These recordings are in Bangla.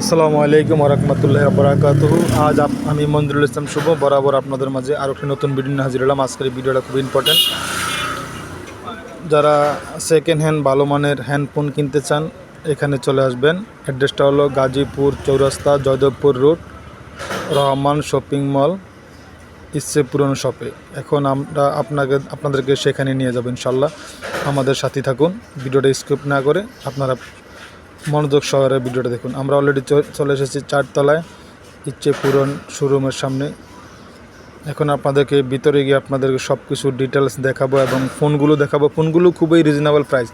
আসসালামু আলাইকুম রহমতুল্লাহ বরাকাত আজ আমি মঞ্জুরুল ইসলাম শুভ। বরাবর আপনাদের মাঝে আরও একটি নতুন ভিডিও নিয়ে হাজির হলাম। আজকের ভিডিওটা খুব ইম্পর্টেন্ট যারা সেকেন্ড হ্যান্ড ভালো মানের হ্যান্ডফোন কিনতে চান, এখানে চলে আসবেন। অ্যাড্রেসটা হলো Gazipur Chowrasta, Joydebpur road Rahman shopping mall ইচ্ছে পুরনো শপে এখন আমরা আপনাকে আপনাদেরকে সেখানে নিয়ে যাব ইনশাল্লাহ আমাদের সাথে থাকুন। ভিডিওটা স্কিপ না করে আপনারা মনোযোগ সহকারে ভিডিওটা দেখুন। আমরা অলরেডি চলে এসেছি চারতলায়। ইচ্ছে পূরণ শোরুমের সামনে। এখন আপনাদেরকে ভিতরে গিয়ে আপনাদেরকে সব কিছু ডিটেলস দেখাবো এবং ফোনগুলো দেখাবো। ফোনগুলো খুবই রিজনেবল প্রাইস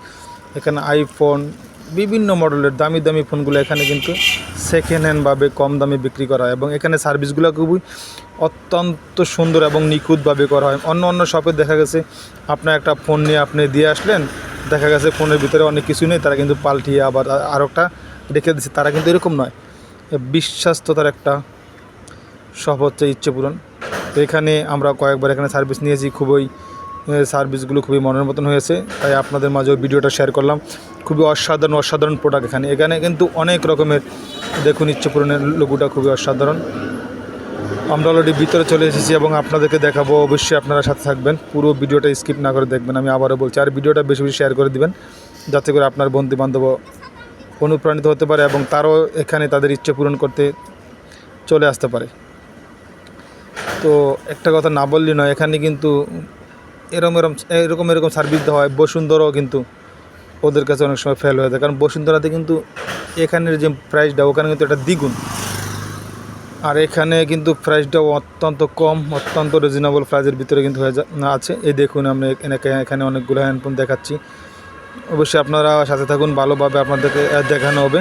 এখানে আইফোন বিভিন্ন মডেলের দামি দামি ফোনগুলো এখানে কিন্তু সেকেন্ড হ্যান্ডভাবে কম দামে বিক্রি করা হয়। এবং এখানে সার্ভিসগুলো খুবই অত্যন্ত সুন্দর এবং নিখুঁতভাবে করা হয়। অন্য অন্য শপে দেখা গেছে, আপনার একটা ফোন নিয়ে আপনি দিয়ে আসলেন দেখা গেছে ফোনের ভিতরে অনেক কিছু নেই, তারা কিন্তু পাল্টিয়ে আবার আর একটা রেখে দিচ্ছে তারা কিন্তু এরকম নয়। বিশ্বাস্ততার একটা সব হচ্ছে ইচ্ছে পূরণ তো এখানে আমরা কয়েকবার এখানে সার্ভিস নিয়েছি, খুবই সার্ভিসগুলো খুবই মনের মতন হয়েছে। তাই আপনাদের মাঝেও ভিডিওটা শেয়ার করলাম। খুবই অসাধারণ অসাধারণ প্রোডাক্ট এখানে। এখানে কিন্তু অনেক রকমের, দেখুন ইচ্ছে পূরণের লোগোটা খুবই অসাধারণ। আমরা অলরেডি ভিতরে চলে এসেছি এবং আপনাদেরকে দেখাবো, অবশ্যই আপনারা সাথে থাকবেন। পুরো ভিডিওটা স্কিপ না করে দেখবেন, আমি আবারও বলছি। আর ভিডিওটা বেশি বেশি শেয়ার করে দিবেন, যাতে করে আপনার বন্ধু বান্ধব অনুপ্রাণিত হতে পারে এবং তারও এখানে তাদের ইচ্ছে পূরণ করতে চলে আসতে পারে। তো একটা কথা না বললি নয়, এখানে কিন্তু এরকম এরকম এরকম এরকম সার্ভিস দেওয়া হয়। বসুন্ধরাও কিন্তু ওদের কাছে অনেক সময় ফেল হয়ে যায়। কারণ বসুন্ধরাতে কিন্তু এখানের যে প্রাইসটা ওখানে কিন্তু এটা দ্বিগুণ। আর এখানে কিন্তু প্রাইসটাও অত্যন্ত কম, অত্যন্ত রিজনেবল প্রাইসের ভিতরে কিন্তু হয়ে যা, আছে। এই দেখুন আমরা এখানে অনেকগুলো হ্যান্ডফোন দেখাচ্ছি। অবশ্যই আপনারা সাথে থাকুন, ভালোভাবে আপনাদেরকে দেখানো হবে।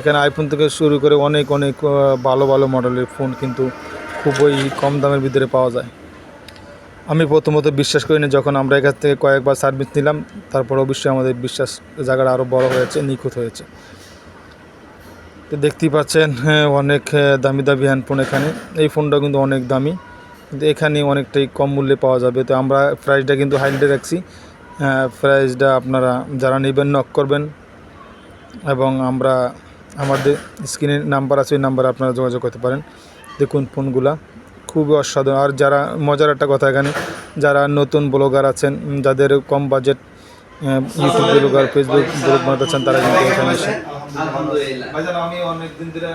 এখানে আইফোন থেকে শুরু করে অনেক অনেক ভালো ভালো মডেলের ফোন কিন্তু খুবই কম দামের ভিতরে পাওয়া যায়। আমি প্রথমত বিশ্বাস করি করিনি, যখন আমরা এখান থেকে কয়েকবার সার্ভিস নিলাম, তারপর অবশ্যই আমাদের বিশ্বাস জায়গাটা আরও বড় হয়েছে, নিখুঁত হয়েছে। তো দেখতেই পাচ্ছেন হ্যাঁ অনেক দামি দামি হ্যান্ডফোন এখানে। এই ফোনটা কিন্তু অনেক দামি। কিন্তু এখানে অনেকটাই কম মূল্যে পাওয়া যাবে। তো আমরা প্রাইসটা কিন্তু হাইডে রাখছি। প্রাইসটা আপনারা যারা নেবেন নক করবেন। এবং আমরা আমাদের স্ক্রিনের নাম্বার আছে, ওই নাম্বারে আপনারা যোগাযোগ করতে পারেন। দেখুন ফোনগুলা খুবই অসাধারণ। আর যারা, মজার একটা কথা এখানে, যারা নতুন ব্লগার আছেন, যাদের কম budget YouTube blogger Facebook blog বানাতে চান, তারা কিন্তু এখানে এসে আলহামদুলিল্লাহ। ভাইজান আমি অনেক দিন ধরে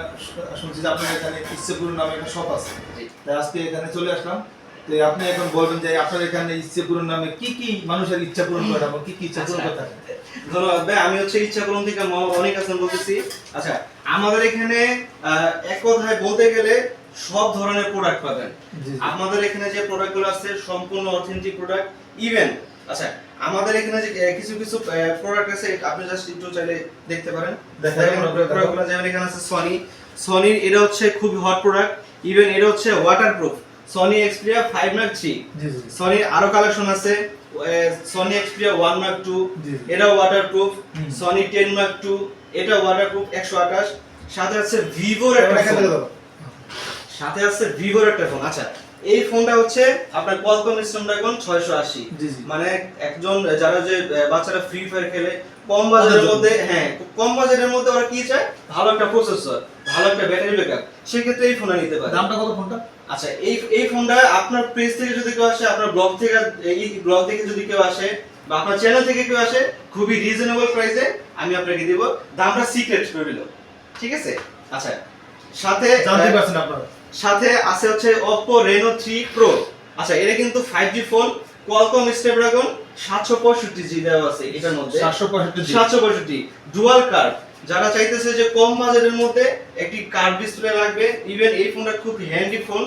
শুনছি যে আপনার এখানে ইচ্ছেপুর নামে একটা শপ আছে। তাই আজকে এখানে চলে আসলাম। তো আপনি এখন বলবেন যে আপনার এখানে ইচ্ছেপুর নামে কি কি মানুষের ইচ্ছা পূরণ করে কি কি ইচ্ছা পূরণ করে থাকে ধন্যবাদ ভাই আমি হচ্ছে ইচ্ছা করুন থেকে অনিক হাসান বলতেছি। আচ্ছা আমাদের এখানে এক কথায় বলতে গেলে সব ধরনের প্রোডাক্ট পাবেন। আমাদের এখানে যে প্রোডাক্টগুলো আছে সম্পূর্ণ অথেন্টিক প্রোডাক্ট ইভেন আচ্ছা আমাদের এখানে যে কিছু কিছু প্রোডাক্ট আছে আপনি জাস্ট একটু চাইলে দেখতে পারেন। প্রোডাক্টগুলো যেমন এখানে আছে সনি সনির এটা হচ্ছে খুবই হট প্রোডাক্ট ইভেন এটা হচ্ছে waterproof Sony Xperia five mark three সনির আরও কালেকশন আছে। Sony Xperia one mark two. এটা waterproof. Sony ten mark two এটা ওয়াটারপ্রুফ একশো আঠাশ। সাথে আছে ভিভোর একটা সাথে আছে ভিভোর একটা ফোন আচ্ছা এই ফোনটা হচ্ছে আপনার কোয়ালকম স্ন্যাপড্রাগন ছয়শো আশি। জি, জি। মানে একজন যারা যে বাচ্চারা ফ্রি ফায়ার খেলে কম বাজেটের মধ্যে হ্যাঁ কম বাজেটের মধ্যে ওরা কি চায়? ভালো একটা প্রসেসর ভালো একটা ব্যাটারি ব্যাকআপ সেক্ষেত্রে এই ফোনটা নিতে পারে। দামটা কত ফোনটা? আচ্ছা এই এই ফোনটা আপনার পেজ থেকে যদি কেউ আসে আপনার ব্লগ থেকে এই ব্লগ থেকে যদি কেউ আসে বা আপনার চ্যানেল থেকে কেউ আসে খুবই রিজনেবল প্রাইসে আমি আপনাকে দিব। দামটা সিক্রেট করে দিল ঠিক আছে? আচ্ছা সাথে জানতে পারছেন আপনারা। সাথে আছে হচ্ছে Oppo Reno 3 Pro আচ্ছা এটা কিন্তু 5G ফোন Qualcomm Snapdragon 765 জি দেওয়া আছে এটার মধ্যে। সাতশো পঁয়ষট্টি সাতশো পঁয়ষট্টি ডুয়াল কার্ভ যারা চাইতেছে যে কম বাজেটের মধ্যে একটি কার্ভ ডিসপ্লে লাগবে ইভেন এই ফোনটা খুব হ্যান্ডি ফোন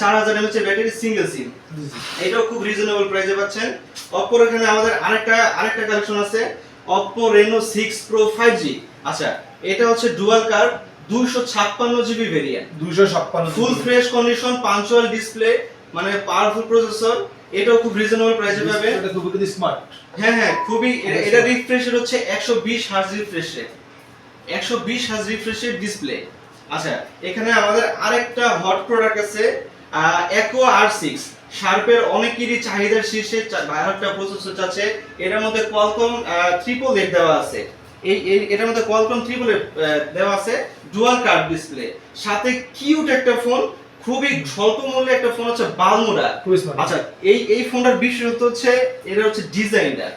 চার হাজার এমএচ ব্যাটারি সিঙ্গেল সিম এটাও খুব রিজনেবল প্রাইসে পাচ্ছেন। অপ্পোর এখানে আমাদের আরেকটা আরেকটা কালেকশন আছে Oppo Reno six pro five G আচ্ছা এটা হচ্ছে ডুয়াল কার্ভ দুইশো ছাপ্পান্ন জিবি ভেরিয়েন্ট দুইশো ছাপ্পান্ন full fresh condition punctual display মানে পাওয়ারফুল প্রসেসর এটাও খুব রিজনেবল প্রাইসে পাবে এটা খুবই কিন্তু স্মার্ট হ্যাঁ হ্যাঁ খুবই এটা- রিফ্রেশ হচ্ছে একশো বিশ হার্জ রিফ্রেশ রেট একশো বিশ হার্জ রিফ্রেশ রেট ডিসপ্লে আচ্ছা এখানে আমাদের আরেকটা হট প্রোডাক্ট আছে একো আর সিক্স শার্পের অনেকেরই চাহিদার শীর্ষে আর প্রসেসর আছে। এটার মধ্যে কোয়ালকম ট্রিপল এইট দেওয়া আছে। এই এটার মধ্যে কোয়ালকম ট্রিপল দেওয়া আছে ডুয়াল কার্ড ডিসপ্লে। সাথে কিউট একটা ফোন খুবই স্বল্প মূল্যে একটা ফোন হচ্ছে বালমুডা আচ্ছা এই এই ফোনটার বিশেষত্ব হচ্ছে এটা হচ্ছে ডিজাইনটা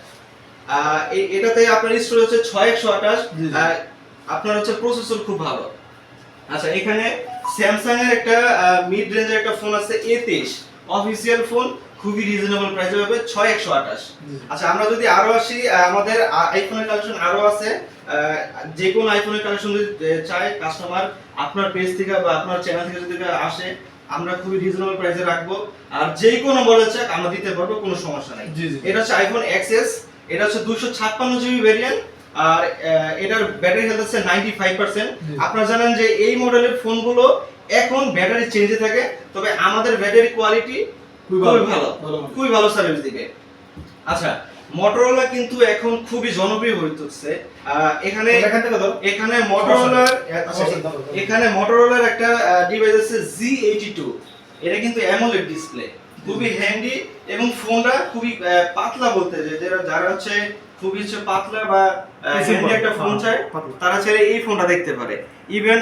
এটাতে আপনার স্টোরেজ হচ্ছে ছয় একশো আঠাশ। আপনার হচ্ছে প্রসেসর খুব ভালো। আচ্ছা এখানে স্যামসাং এর একটা মিড রেঞ্জের একটা ফোন আছে এ তেইশ। অফিসিয়াল ফোন খুবই রিজনেবল প্রাইসে হবে ছয় একশো আঠাশ। আচ্ছা আমরা যদি আরও আসি আমাদের আইফোনের কালেকশন আরও আছে যে কোনো আইফোনের কালেকশন যদি চায় কাস্টমার আপনার পেজ থেকে বা আপনার চ্যানেল থেকে যদি আসে আমরা খুবই রিজনেবল প্রাইসে রাখব আর যে কোনো মডেল চাক আমরা দিতে পারব কোনো সমস্যা নাই। এটা হচ্ছে আইফোন এক্সএস এটা হচ্ছে দুশো ছাপ্পান্ন জিবি ভেরিয়েন্ট আর এটার ব্যাটারি হেলথ হচ্ছে নাইনটি ফাইভ পার্সেন্ট। আপনারা জানেন যে এই মডেলের ফোনগুলো এখন ব্যাটারি চেঞ্জে থাকে তবে আমাদের ব্যাটারি কোয়ালিটি খুবই ভালো। খুবই ভালো সার্ভিস দিবে আচ্ছা মোটরোলা কিন্তু এখন খুবই জনপ্রিয় হইতেছে আহ, এখানে এখান মোটরোলার আচ্ছা, আচ্ছা, দাও। এখানে মোটরোলার একটা ডিভাইস আছে জি এইটি টু এটা কিন্তু অ্যামোলেড ডিসপ্লে খুবই হ্যান্ডি এবং ফোনটা খুবই পাতলা বলতে যে যারা যারা হচ্ছে খুবই হচ্ছে পাতলা বা হ্যান্ডি একটা ফোন হ্যাঁ, চায় তারা ছেড়ে এই ফোনটা দেখতে পারে। ইভেন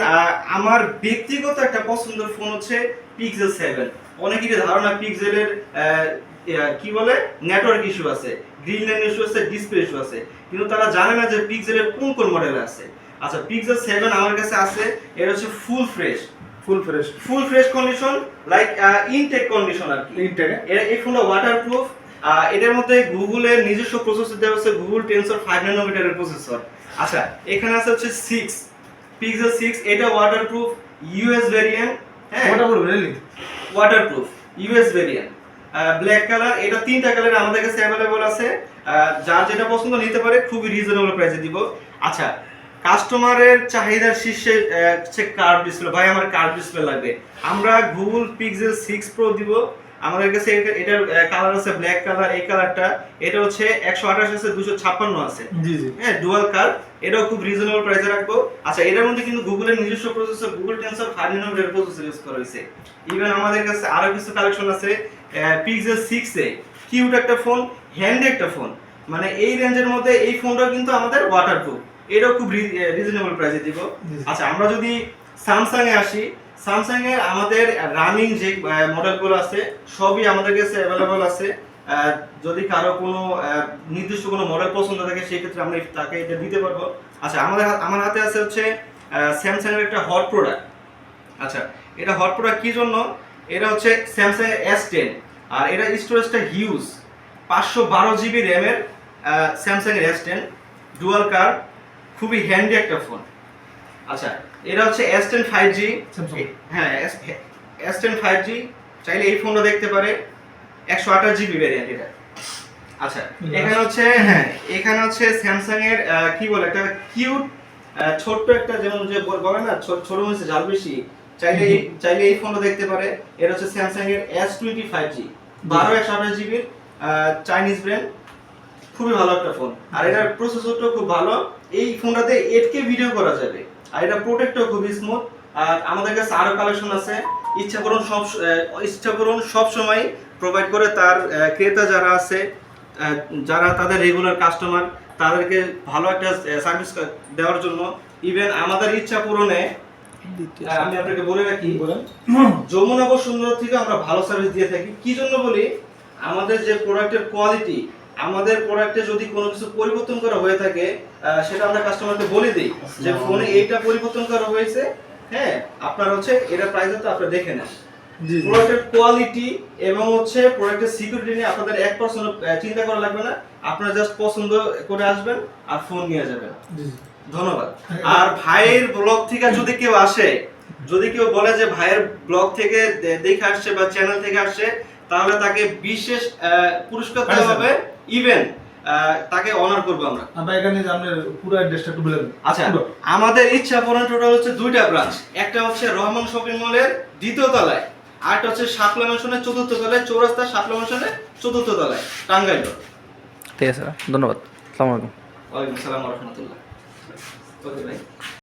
আমার ব্যক্তিগত একটা পছন্দের ফোন হচ্ছে পিক্সেল সেভেন অনেকেরই ধারণা পিক্সেলের কি বলে? নেটওয়ার্ক ইস্যু আছে গ্রিন লাইন ইস্যু আছে ডিসপ্লে ইস্যু আছে। কিন্তু তারা জানে না যে পিক্সেলের কোন কোন মডেল আছে। আচ্ছা পিক্সেল সেভেন আমার কাছে আছে এটা হচ্ছে full fresh full fresh full fresh condition like intact condition আর কি। ইনটেকে এর এই ফোনটা ওয়াটারপ্রুফ এটার মধ্যে গুগলের নিজস্ব প্রসেসর দেওয়া হচ্ছে গুগল টেনসর ফাইভ ন্যানোমিটারের প্রসেসর আচ্ছা এখানে আছে হচ্ছে সিক্স পিক্সেল সিক্স এটা ওয়াটারপ্রুফ ইউএস ভেরিয়েন্ট হ্যাঁ। Really waterproof US variant black colour এটা তিনটা কালার আমাদের কাছে অ্যাভেলেবল আছে। যা যার যেটা পছন্দ নিতে পারে, খুবই রিজনেবল প্রাইসে দিব। আচ্ছা কাস্টমারের চাহিদার শীর্ষে হচ্ছে কার্ভ ডিসপ্লে ভাই, আমার কার্ভ ডিসপ্লে লাগবে। আমরা গুগল পিক্সেল সিক্স প্রো দিব। আমাদের কাছে এটার কালার আছে ব্ল্যাক কালার এই কালারটা এটা হচ্ছে একশো আঠাশ আছে দুশো ছাপ্পান্ন আছে। জি জি। হ্যাঁ ডুয়াল কার এটাও খুব রিজনেবল প্রাইসে রাখব। আচ্ছা এটার মধ্যে কিন্তু গুগলের নিজস্ব প্রসেসর গুগল টেনসর ফাইভ নাম্বারের প্রসেসর ইউজ করা হয়েছে। ইভেন আমাদের কাছে আরও কিছু কালেকশন আছে পিক্সেল সিক্স এ। কিউট একটা ফোন হ্যান্ডি একটা ফোন মানে এই রেঞ্জের মধ্যে এই ফোনটাও কিন্তু আমাদের ওয়াটারপ্রুফ এটাও খুব রিজনেবল প্রাইসে দিব। আচ্ছা আমরা যদি স্যামসাং এ আসি স্যামসাং এর আমাদের রানিং যে মডেলগুলো আছে, সবই আমাদের কাছে অ্যাভেলেবল আছে। যদি কারও কোনো নির্দিষ্ট কোনো মডেল পছন্দ থাকে সেই ক্ষেত্রে আমরা তাকে এটা দিতে পারব। আচ্ছা আমাদের আমার হাতে আছে হচ্ছে স্যামসাং এর একটা হট প্রোডাক্ট আচ্ছা এটা হট প্রোডাক্ট কি জন্য? এটা হচ্ছে স্যামসাং এস টেন আর এটা স্টোরেজটা হিউজ পাঁচশো বারো জিবি র্যামের স্যামসাং এর এস টেন ডুয়াল কার খুবই হ্যান্ডি একটা ফোন আচ্ছা এটা হচ্ছে এস টেন ফাইভ জি। হ্যাঁ এস টেন ফাইভ জি চাইলে এই ফোনটা দেখতে পারে। একশো আঠাশ জিবি ভ্যারিয়েন্ট এটা। আচ্ছা এখানে হচ্ছে হ্যাঁ এখানে হচ্ছে স্যামসাং এর কি বলে একটা কিউট ছোট্ট একটা যেমন যে বলে না ছোট ছোট হয়েছে জাল বেশি। চাইলে এই চাইলে এই ফোনটা দেখতে পারে। এটা হচ্ছে স্যামসাং এর এস টোয়েন্টি ফাইভ জি বারো একশো আঠাশ জিবির চাইনিজ ব্র্যান্ড খুবই ভালো একটা ফোন আর এটার প্রসেসরটাও খুব ভালো। এই ফোনটাতে এইট কে ভিডিও করা যাবে। আর এটা প্রোটেক্টও খুবই স্মুথ আর আমাদের কাছে আরও কালেকশন আছে। ইচ্ছা করুন সব ইচ্ছা করুন সব সময় প্রোভাইড করে তার ক্রেতা যারা আছে যারা তাদের রেগুলার কাস্টমার তাদেরকে ভালো একটা সার্ভিস দেওয়ার জন্য। ইভেন আমাদের ইচ্ছা পূরণে আমি আপনাকে বলে রাখি বলেন। যমুনা বসুন্ধরা থেকে আমরা ভালো সার্ভিস দিয়ে থাকি। কি জন্য বলি? আমাদের যে প্রোডাক্টের কোয়ালিটি আমাদের প্রোডাক্টে যদি কোনো কিছু পরিবর্তন করা হয়ে থাকে সেটা আমরা কাস্টমারকে বলে দিই যে ফোনে এইটা পরিবর্তন করা হয়েছে হ্যাঁ আপনার হচ্ছে এটা প্রাইস তো আপনি দেখে নেন। প্রোডাক্টের কোয়ালিটি এবং হচ্ছে প্রোডাক্টের সিকিউরিটি নিয়ে আপনাদের এক পার্সেন্ট চিন্তা করা লাগবে না। আপনারা জাস্ট পছন্দ করে আসবেন আর ফোন নিয়ে যাবেন। ধন্যবাদ। আর ভাইয়ের ব্লগ থেকে যদি কেউ আসে যদি কেউ বলে যে ভাইয়ের ব্লগ থেকে দেখে আসছে বা চ্যানেল থেকে আসছে তাহলে তাকে বিশেষ পুরস্কার দেওয়া হবে ইভেন তাকে অনার করব আমরা। আমরা এখানে যে আপনার পুরো অ্যাড্রেসটা একটু বলে দেন। আচ্ছা আমাদের ইচ্ছা পূরণ টোটাল হচ্ছে দুইটা ব্রাঞ্চ একটা হচ্ছে রহমান শপিং মলের দ্বিতীয় তলায় আরেকটা হচ্ছে শাপলা ম্যানশনের চতুর্থ তলায় চৌরাস্তা শাপলা ম্যানশনের চতুর্থ তলায় টাঙ্গাইল ঠিক আছে ধন্যবাদ। আসসালামু আলাইকুম। ওয়ালাইকুম আসসালাম রহমতুল্লাহ। ওকে ভাই